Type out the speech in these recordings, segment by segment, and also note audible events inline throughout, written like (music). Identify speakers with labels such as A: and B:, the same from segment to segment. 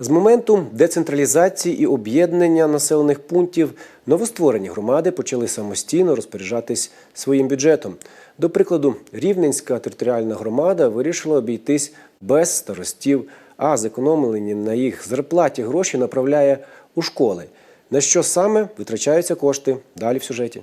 A: З моменту децентралізації і об'єднання населених пунктів новостворені громади почали самостійно розпоряджатись своїм бюджетом. До прикладу, Рівненська територіальна громада вирішила обійтись без старостів, а зекономлені на їх зарплаті гроші направляє у школи. На що саме витрачаються кошти? Далі в сюжеті.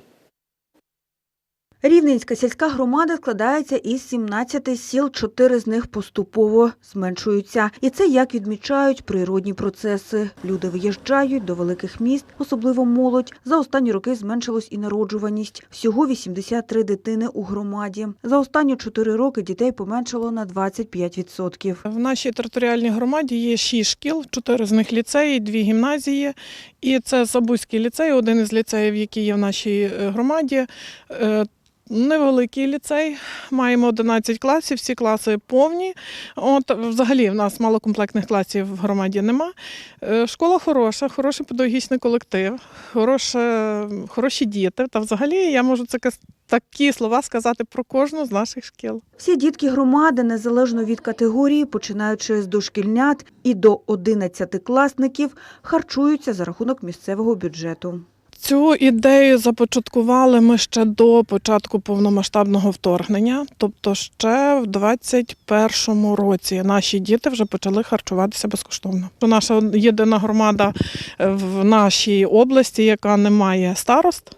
B: Рівненська сільська громада складається із 17 сіл, чотири з них поступово зменшуються. І це як відмічають природні процеси. Люди виїжджають до великих міст, особливо молодь. За останні роки зменшилась і народжуваність. Всього 83 дитини у громаді. За останні 4 роки дітей поменшало на 25%.
C: В нашій територіальній громаді є шість шкіл, чотири з них ліцеї, дві гімназії. І це Забузький ліцей, один із ліцеїв, який є в нашій е, громаді. Невеликий ліцей, маємо 11 класів, всі класи повні. От взагалі в нас малокомплектних класів в громаді нема. Е, Школа хороша, хороший педагогічний колектив, хороше, хороші діти. Та взагалі я можу це такі слова сказати про кожну з наших шкіл.
B: Всі дітки громади, незалежно від категорії, починаючи з дошкільнят і до 11-класників, харчуються за рахунок місцевого бюджету.
C: Цю ідею започаткували ми ще до початку повномасштабного вторгнення, тобто ще в 21-му році наші діти вже почали харчуватися безкоштовно. Наша єдина громада в нашій області, яка не має старост.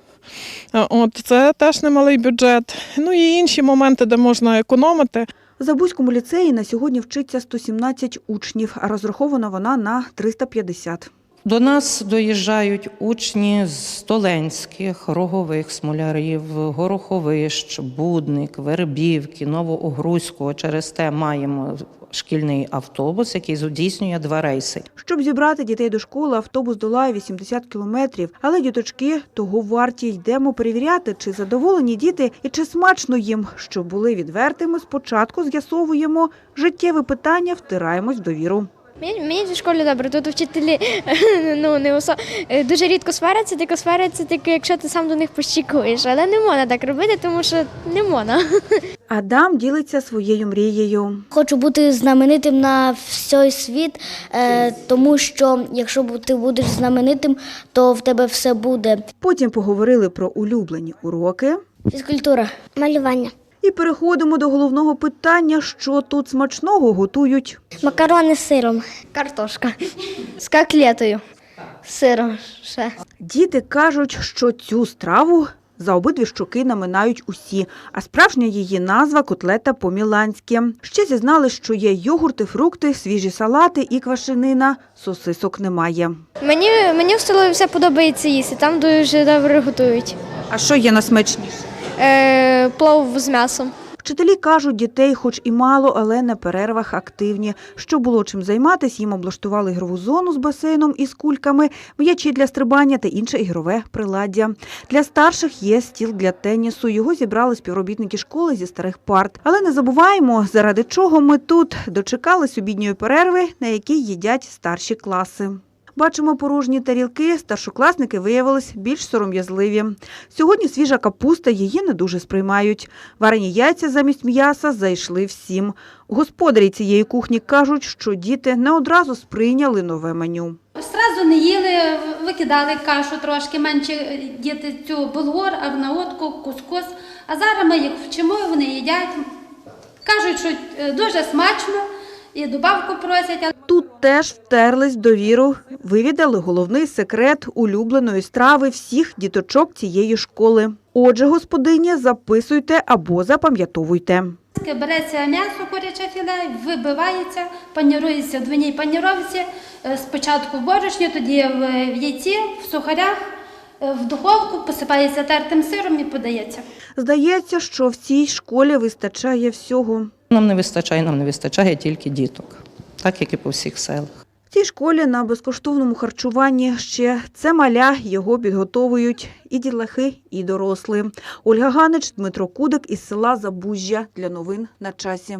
C: Е, От це теж немалий бюджет. Ну і інші моменти, де можна економити.
B: В Забузькому ліцеї на сьогодні вчиться 117 учнів, розрахована вона на 350.
D: До нас доїжджають учні з Столенських, Рогових, Смолярів, Гороховищ, Будник, Вербівки, Новоогруського. Через те маємо шкільний автобус, який здійснює два рейси.
B: Щоб зібрати дітей до школи, автобус долає 80 кілометрів. Але діточки того варті. Йдемо перевіряти, чи задоволені діти і чи смачно їм. Щоб були відвертими, спочатку з'ясовуємо життєве питання, втираємось в довіру.
E: Мені, мені в школі добре. Тут вчителі (laughs) ну, не осо... е, дуже рідко сваряться, тільки сваряться, тільки якщо ти сам до них пощікуєш. Але не можна так робити, тому що не можна. (laughs)
B: Адам ділиться своєю мрією.
F: Хочу бути знаменитим на всій світ, е, тому що якщо ти будеш знаменитим, то в тебе все буде.
B: Потім поговорили про улюблені уроки.
F: Фізкультура, малювання.
B: І переходимо до головного питання, що тут смачного готують.
F: Макарони з сиром.
E: Картошка з котлетою. Сиром ще.
B: Діти кажуть, що цю страву за обидві щоки наминають усі, а справжня її назва котлета по-міланськи. Ще зізнали, що є йогурти, фрукти, свіжі салати і квашенина. Сосисок немає.
E: Мені, мені в столові все подобається їсти, там дуже добре готують.
B: А що є насмачніше?
E: Е, плов з м'ясом.
B: Вчителі кажуть, дітей хоч і мало, але на перервах активні. Щоб було чим займатися, їм облаштували ігрову зону з басейном і з кульками, м'ячі для стрибання та інше ігрове приладдя. Для старших є стіл для тенісу. Його зібрали співробітники школи зі старих парт. Але не забуваємо, заради чого ми тут дочекались обідньої перерви, на якій їдять старші класи. Бачимо порожні тарілки, старшокласники виявились більш сором'язливі. Сьогодні свіжа капуста її не дуже сприймають. Варені яйця замість м'яса зайшли всім. Господарі цієї кухні кажуть, що діти не одразу сприйняли нове меню.
G: Зразу не їли, викидали кашу трошки, менше діти цю булгур, арнаутку, кускус. А зараз ми їх вчимо, вони їдять. Кажуть, що е, дуже смачно і добавку просять.
B: Тут теж втерлись довіру, вивідали головний секрет улюбленої страви всіх діточок цієї школи. Отже, господині, записуйте або запам'ятовуйте.
G: Береться м'ясо, куряче філе, вибивається, панірується в двійній паніровці. Е, Спочатку в борошні, тоді в яйці, в сухарях, в духовку, посипається тертим сиром і подається.
B: Здається, що в цій школі вистачає всього.
D: Нам не вистачає, нам не вистачає тільки діток, так як і по всіх селах.
B: В цій школі на безкоштовному харчуванні ще це маля, його підготовують і дітлахи, і дорослі. Ольга Ганич, Дмитро Кудик із села Забужжя для новин на часі.